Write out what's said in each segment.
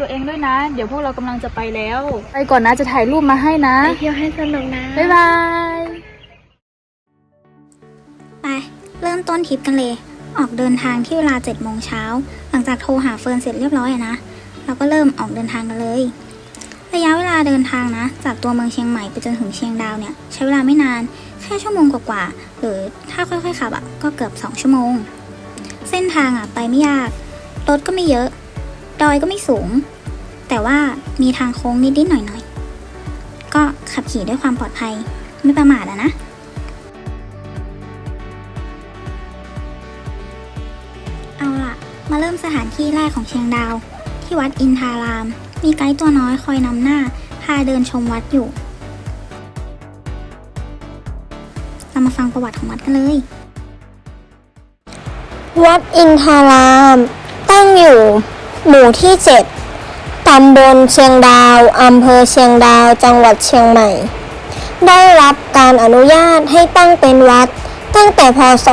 ตัวเองด้วยนะ เดี๋ยวพวกเรากำลังจะไปแล้ว ไปก่อนนะจะถ่ายรูปมาให้นะ ไปเที่ยวให้สนุกนะ บ๊ายบาย ไป เริ่มต้นทริปกันเลย ออกเดินทางที่เวลา7โมงเช้า หลังจากโทรหาเฟิร์นเสร็จเรียบร้อยอะนะ เราก็เริ่มออกเดินทางกันเลย ระยะเวลาเดินทางนะ จากตัวเมืองเชียงใหม่ไปจนถึงเชียงดาวเนี่ย ใช้เวลาไม่นาน แค่ชั่วโมงกว่าๆ หรือถ้าค่อยๆขับอะก็เกือบ 2 ชั่วโมง เส้นทางอะไปไม่ยาก รถก็ไม่เยอะ ดอยก็ไม่สูง แต่ว่ามีทางโค้งนิดๆหน่อยๆ ก็ขับขี่ด้วยความปลอดภัยไม่ประมาทอะนะ เอาล่ะ มาเริ่มสถานที่แรกของเชียงดาว ที่วัดอินทาราม มีไกด์ตัวน้อยคอยนำหน้า พาเดินชมวัดอยู่ เรามาฟังประวัติของวัดกันเลย วัดอินทาราม ตั้งอยู่ หมู่ที่ 7 ตำบลเชียงดาว อำเภอเชียงดาว จังหวัดเชียงใหม่ ได้รับการอนุญาตให้ตั้งเป็นวัด ตั้งแต่พศ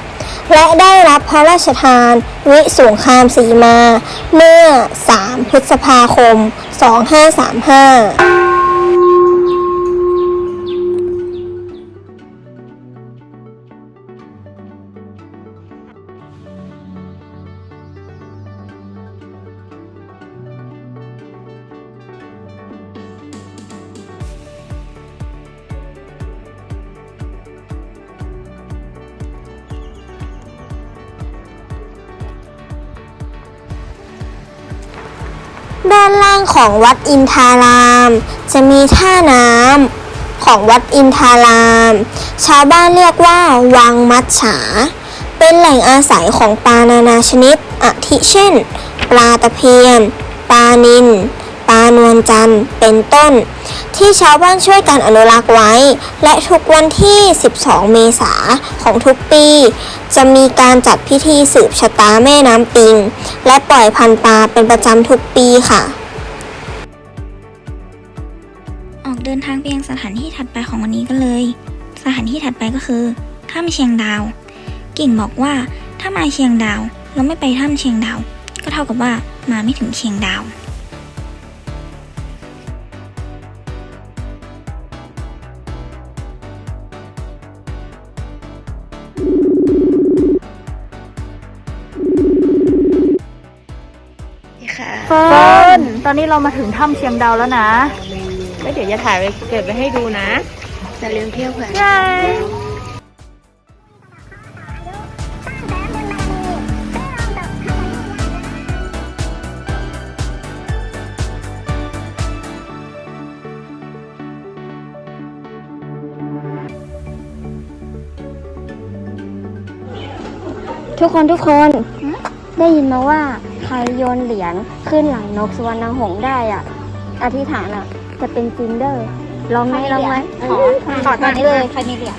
2440 และได้รับพระราชทาน วิสุงคามสีมา เมื่อ 3 พฤษภาคม 2535 ของวัดอินทาราม จะมีท่าน้ำของวัดอินทาราม ชาวบ้านเรียกว่าวังมัดฉา เป็นแหล่งอาศัยของปลานานาชนิดอาทิเช่น ปลาตะเพียน ปลานิลปลานวลจันทร์เป็นต้น ที่ชาวบ้านช่วยกันอนุรักษ์ไว้ และทุกวันที่ 12 เมษาของทุกปี จะมีการจัดพิธีสืบชะตาแม่น้ำปิง และปล่อยพันปลาเป็นประจำทุกปีค่ะ เดินทางไปยังสถานที่ถัดไปของวันนี้กันเลย สถานที่ถัดไปก็คือถ้ำเชียงดาว กิ่งบอกว่าถ้ามาเชียงดาวแล้วไม่ไปถ้ำเชียงดาว ก็เท่ากับว่ามาไม่ถึงเชียงดาวนี่ค่ะเฟิร์นตอนนี้เรามาถึงถ้ำเชียงดาวแล้วนะ แล้วเดี๋ยวจะถ่ายไปเก็บไว้ให้ดูนะอย่าลืมเที่ยวเผื่อเย้ทุกคนทุกคนได้ยินมาว่าใครโยนเหรียญขึ้นหลังนกสวรรณหงส์ได้อะ อธิษฐานอะ จะเป็นจริงเด้อลองไหมลองไหมขอขอตอนนี้เลย ใครมีเหรียญ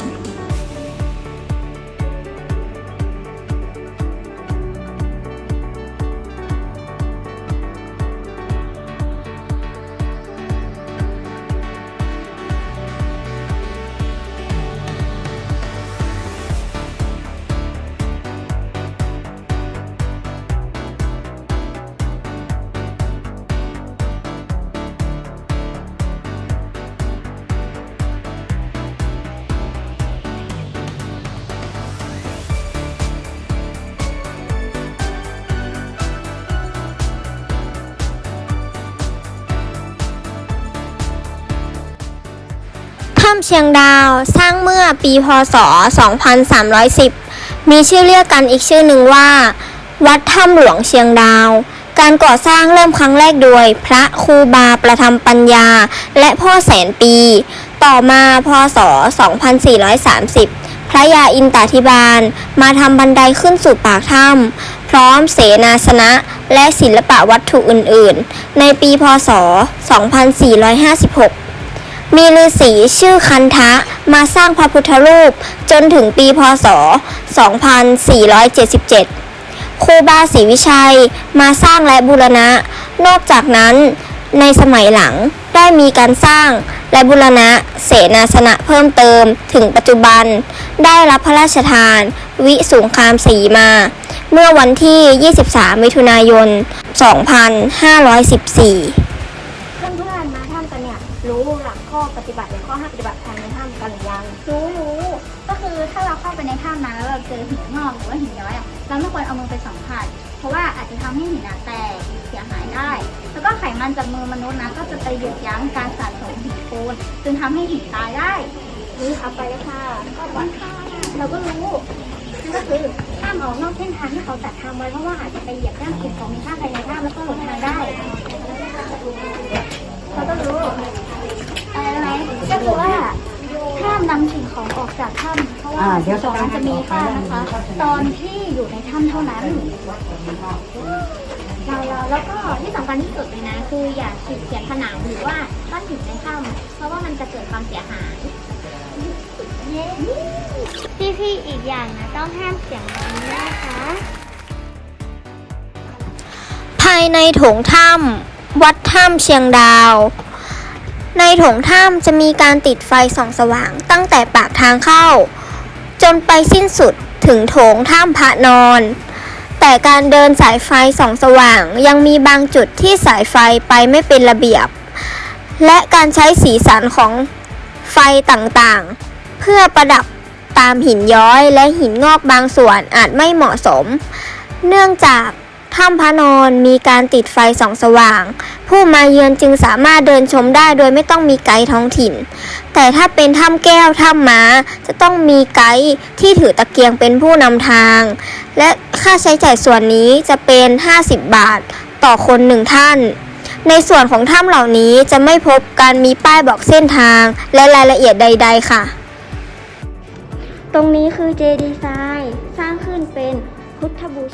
ถ้ำเชียงดาวสร้างเมื่อปีพศ 2310 มีชื่อเรียกกันอีกชื่อหนึ่งว่า วัดถ้ำหลวงเชียงดาว การก่อสร้างเริ่มครั้งแรกโดย พระครูบาประธรรมปัญญา และพ่อแสนปี ต่อมาพศ 2430 พระยาอินตาธิบาล มาทำบันไดขึ้นสู่ปากถ้ำพร้อมเสนาสนะและศิลปะวัตถุอื่น ๆ ในปีพศ 2456 มีฤาษีชื่อคันทะมาสร้างพระพุทธรูปจนถึงปีพศ 2477 ครูบาศรีวิชัยมาสร้างและบูรณะ นอกจากนั้นในสมัยหลังได้มีการสร้างและบูรณะเสนาสนะเพิ่มเติมถึงปัจจุบัน ได้รับพระราชทาน วิสุงคามศรีมา เมื่อวันที่ 23 มิถุนายน 2514 ไปในถ้ำนะแล้วเราเจอหินงอกหรือว่าหินย้อยอะเราไม่ควรเอามือไปสัมผัส เพราะว่าอาจจะทำให้หินอะแตกเสียหายได้ แล้วก็ไขมันจากมือมนุษย์นะก็จะไปหยุดยั้งการสะสมหินปูนจึงทำให้หินตายได้รู้เอาไปเลยค่ะก็วันค่ะเราก็รู้นั่นก็คือห้ามออกนอกเส้นทางที่เขาจัดทำไว้เพราะว่าอาจจะไปเหยียบย่ำสิ่งของมีค่าภายในถ้ำแล้วก็หลงทางได้เขาก็รู้อะไรไหมก็คือว่า ห้ามนำสิ่งของออกจากถ้ำเพราะว่าสิ่งของมันจะมีค่านะคะ ตอนที่อยู่ในถ้ำเท่านั้นเราเราแล้วก็ที่สำคัญที่สุดเลยนะคืออย่าขีดเขียนผนังหรือว่าก้อนหินในถ้ำเพราะว่ามันจะเกิดความเสียหาย พี่พี่ๆอีกอย่างนะต้องห้ามเสียงดังนะคะ ภายในโถงถ้ำวัดถ้ำเชียงดาว ในโถงถ้ำจะมีการติดไฟส่องสว่างตั้งแต่ปากทางเข้า จนไปสิ้นสุดถึงโถงถ้ำพระนอน แต่การเดินสายไฟส่องสว่างยังมีบางจุดที่สายไฟไปไม่เป็นระเบียบ และการใช้สีสันของไฟต่างๆ เพื่อประดับตามหินย้อยและหินงอกบางส่วนอาจไม่เหมาะสม เนื่องจาก ถ้ำพระนอนมีการติดไฟส่องสว่าง ผู้มาเยือนจึงสามารถเดินชมได้โดยไม่ต้องมีไกด์ท้องถิ่น แต่ถ้าเป็นถ้ำแก้วถ้ำม้าจะต้องมีไกด์ที่ถือตะเกียงเป็นผู้นำทาง และค่าใช้จ่ายส่วนนี้จะเป็น 50 บาทต่อคนหนึ่งท่าน ในส่วนของถ้ำเหล่านี้จะไม่พบการมีป้ายบอกเส้นทางและรายละเอียดใด ๆ ค่ะ ตรงนี้คือเจดีไซน์สร้างขึ้นเป็นพุทธบู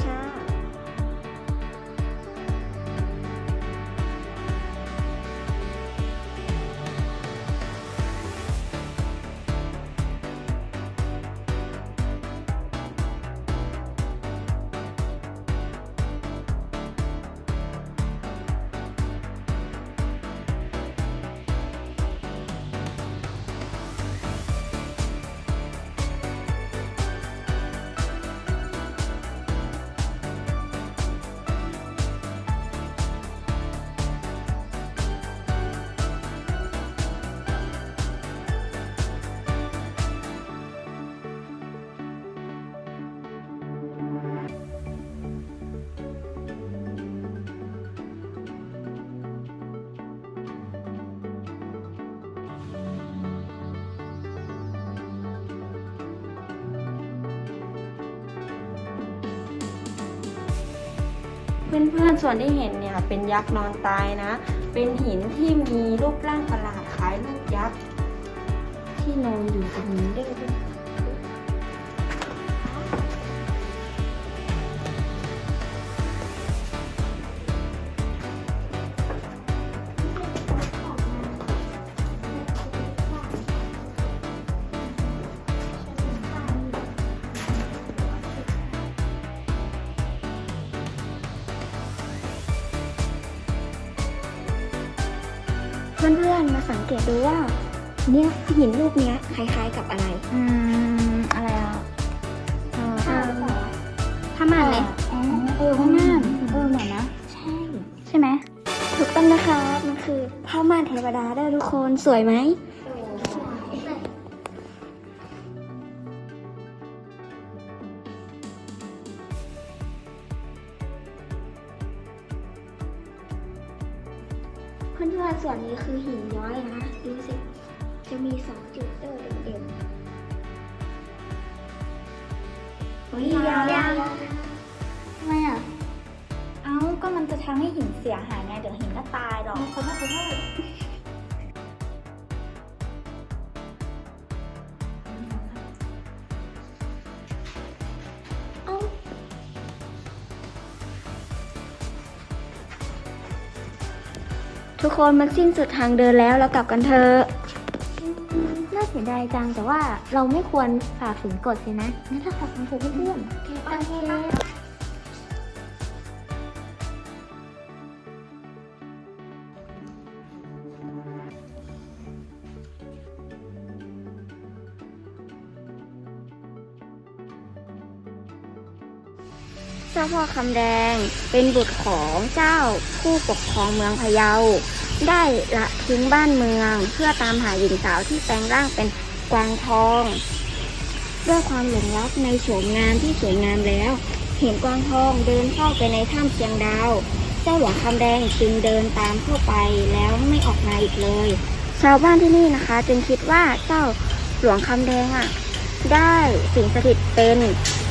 เพื่อนๆส่วนที่เห็นเนี่ยเป็นยักษ์นอนตายนะ เป็นหินที่มีรูปร่างประหลาดคล้ายลูกยักษ์ที่นอนอยู่ตรงนี้ด้วย เพื่อนๆมาสังเกตดูว่า เนี่ยหินรูปเนี้ยคล้ายๆกับอะไรอืมอะไรอะเออผ้าม่านเลยอ๋อเออข้างหน้าเออเหมือนนะใช่ใช่ไหมถูกต้องนะคะมันคือผ้าม่านเทวดาได้ทุกคนสวยไหม พื่อนๆส่วนนี้คือหินย้อยนะ ดูสิ จะมีสองจุดเด้อเด่นๆเฮ้ยยาวทำไมอะ เอ้า ก็มันจะทำให้หินเสียหายไง เดี๋ยวหินก็ตายหรอกเขาไม่เขา ทุกคนมันสิ้นสุดทางเดินแล้วเรากลับกันเถอะน่าเสียดายจังแต่ว่าเราไม่ควรฝ่าฝืนกฎสินะงั้นเรากลับกันเถอะเพื่อนๆโอเค จ้าพ่อคำแดง เป็นบุตรของเจ้าผู้ปกครองเมืองพะเยา ได้ละทิ้งบ้านเมือง เพื่อตามหาหญิงสาวที่แปลงร่างเป็นกวางทอง ด้วยความหลงรักในโฉมงามที่สวยงามแล้ว เห็นกวางทองเดินเข้าไปในถ้ำเชียงดาว เจ้าหลวงคำแดงจึงเดินตามเข้าไปแล้วไม่ออกมาอีกเลย ชาวบ้านที่นี่นะคะ จึงคิดว่าเจ้าหลวงคำแดงอะได้สิ่งสถิตเป็น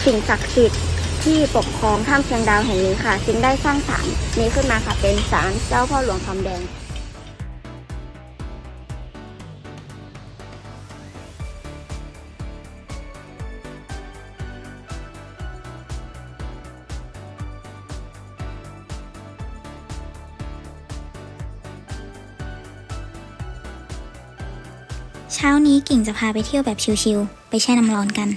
สิ่งศักดิ์สิทธิ์ ที่ปกครองถ้ำเชียงดาวแห่งนี้ค่ะ จึงได้สร้างศาลนี้ขึ้นมาค่ะ เป็นศาลเจ้าพ่อหลวงคำแดงเช้านี้กิ่งจะพาไปเที่ยวแบบชิลๆ ไปแช่น้ำร้อนกัน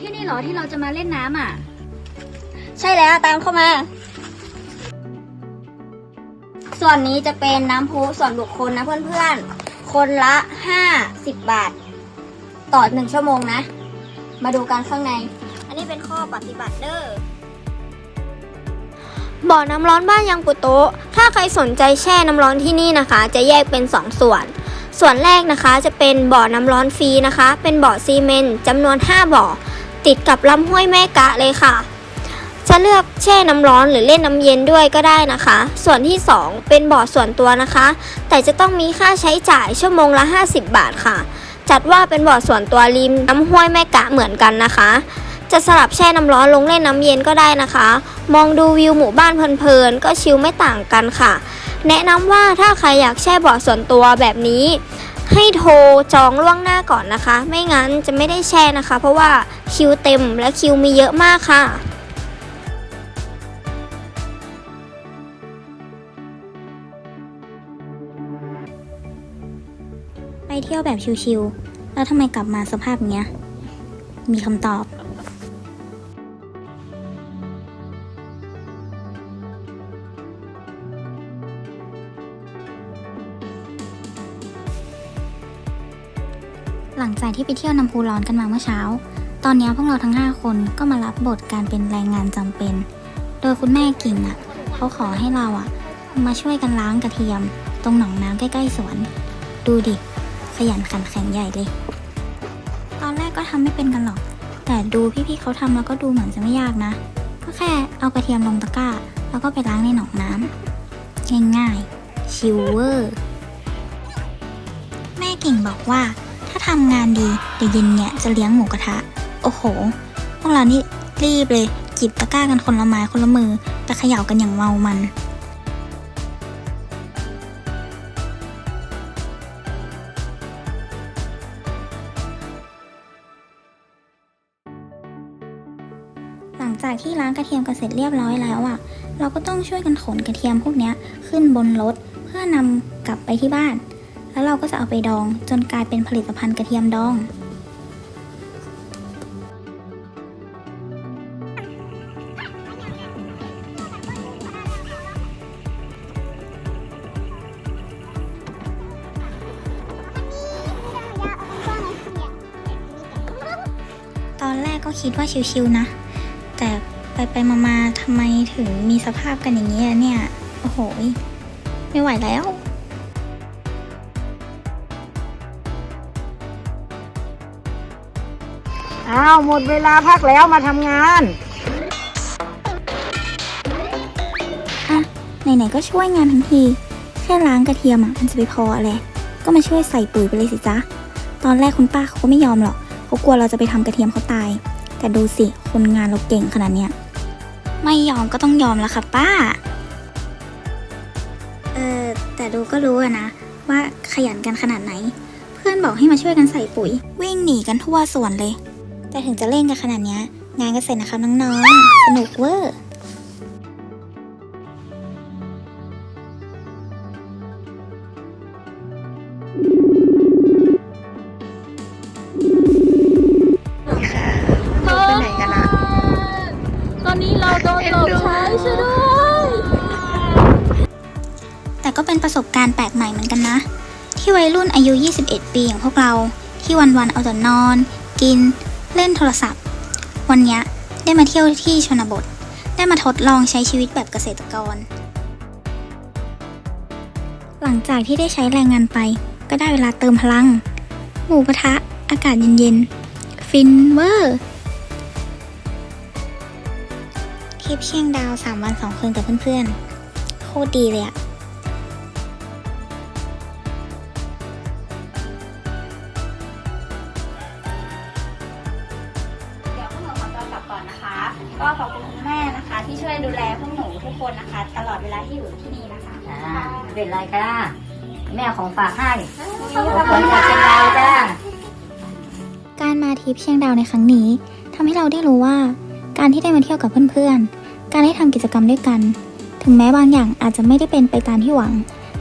ที่นี่เหรอที่เราจะมาเล่นน้ำอะ ใช่แล้วตามเข้ามา ส่วนนี้จะเป็นน้ำพุส่วนบุคคลนะเพื่อนๆ คนละ 50 บาท ต่อหนึ่งชั่วโมงนะ มาดูกันข้างใน อันนี้เป็นข้อปฏิบัติเด้อบ่อน้ำร้อนบ้านยังปุโตะถ้าใครสนใจแช่น้ำร้อนที่นี่นะคะ จะแยกเป็น 2 ส่วน ส่วนแรกนะคะจะเป็นบ่อน้ำร้อนฟรีนะคะ เป็นบ่อซีเมนต์จำนวน 5 บ่อ ติดกับลำห้วยแม่กะเลยค่ะ จะเลือกแช่น้ำร้อนหรือเล่นน้ำเย็นด้วยก็ได้นะคะ ส่วนที่ 2 เป็นบ่อส่วนตัวนะคะ แต่จะต้องมีค่าใช้จ่ายชั่วโมงละ 50 บาทค่ะ จัดว่าเป็นบ่อส่วนตัวริมน้ำห้วยแม่กะเหมือนกันนะคะ จะสลับแช่น้ำร้อนลงเล่นน้ำเย็นก็ได้นะคะ มองดูวิวหมู่บ้านเพลินๆก็ชิลไม่ต่างกันค่ะ แนะนำว่าถ้าใครอยากแช่เบ่อส่วนตัวแบบนี้ ให้โทรจองล่วงหน้าก่อนนะคะ ไม่งั้นจะไม่ได้แช่นะคะ เพราะว่าคิวเต็มและคิวมีเยอะมากค่ะไปเที่ยวแบบชิลๆแล้วทำไมกลับมาสภาพเงี้ย มีคำตอบ หลังจากที่ไปเที่ยวน้ำพุร้อนกันมาเมื่อเช้า ตอนนี้พวกเราทั้ง 5 คนก็มารับบทการเป็นแรงงานจำเป็น โดยคุณแม่กิ่งอะเขาขอให้เราอะ มาช่วยกันล้างกระเทียม ตรงหนองน้ำใกล้ๆสวน ดูดิ ขยันขันแข็งใหญ่เลย ตอนแรกก็ทำไม่เป็นกันหรอก แต่ดูพี่ๆเขาทำแล้วก็ดูเหมือนจะไม่ยากนะ ก็แค่เอากระเทียมลงตะกร้า แล้วก็ไปล้างในหนองน้ำง่ายๆชิลเวอร์แม่กิ่งบอกว่า ถ้าทำงานดีเดี๋ยวเย็นเนี่ยจะเลี้ยงหมูกระทะ โอ้โห พวกเรานี่รีบเลยจิบตะกร้ากันคนละไม้คนละมือ แต่เขย่ากันอย่างเมามัน หลังจากที่ล้างกระเทียมกันเสร็จเรียบร้อยแล้วอะ่ะ เราก็ต้องช่วยกันขนกระเทียมพวกเนี้ยขึ้นบนรถเพื่อนำกลับไปที่บ้าน แล้วเราก็จะเอาไปดองจนกลายเป็นผลิตภัณฑ์กระเทียมดอง ตอนแรกก็คิดว่าชิวๆนะ แต่ไปไปๆมาๆทำไมถึงมีสภาพกันอย่างนี้เนี่ย โอ้โห ไม่ไหวแล้วาวหมดเวลาพักแล้วมาทำงาน อะ ไหนๆก็ช่วยงานทั้งที แค่ล้างกระเทียมอะมันจะไปพออะไร ก็มาช่วยใส่ปุ๋ยไปเลยสิจ๊ะ ตอนแรกคุณป้าเขาก็ไม่ยอมหรอกเขากลัวเราจะไปทำกระเทียมเขาตาย แต่ดูสิคนงานเราเก่งขนาดเนี้ย ไม่ยอมก็ต้องยอมแล้วค่ะป้า เออแต่ดูก็รู้อะนะ ว่าขยันกันขนาดไหน เพื่อนบอกให้มาช่วยกันใส่ปุ๋ย วิ่งหนีกันทั่วสวนเลย แต่ถึงจะเล่นกันขนาดเนี้ยงานก็เสร็จนะคะน้องๆ สนุกเวอร์ค่ะไปไหนกันอะตอนนี้เราโดนหลอกใช้ช่วยด้วยแต่ก็เป็นประสบการณ์แปลกใหม่เหมือนกันนะ ที่วัยรุ่นอายุ 21 ปีอย่างพวกเราที่วันๆเอาแต่นอน กิน เล่นโทรศัพท์ วันนี้ได้มาเที่ยวที่ชนบท ได้มาทดลองใช้ชีวิตแบบเกษตรกร หลังจากที่ได้ใช้แรงงานไป ก็ได้เวลาเติมพลัง หมูกระทะ อากาศเย็นๆ ฟินเวอร์ทริปเชียงดาว 3 วัน 2 คืนกับเพื่อนๆ โคตรดีเลยอะ เป็นไรค่ะ แม่ของฝากให้ขอบขอบคุคุณณจากค่ะเชียงดาวจ้าการมาทริปเชียงดาวในครั้งนี้ทำให้เราได้รู้ว่า การที่ได้มาเที่ยวกับเพื่อนๆ การได้ทำกิจกรรมด้วยกัน ถึงแม้บางอย่างอาจจะไม่ได้เป็นไปตามที่หวัง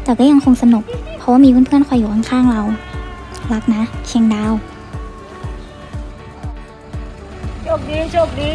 แต่ก็ยังคงสนุก เพราะว่ามีเพื่อนๆคอยอยู่ข้างๆเรา รักนะ เชียงดาว โชคดีโชคดี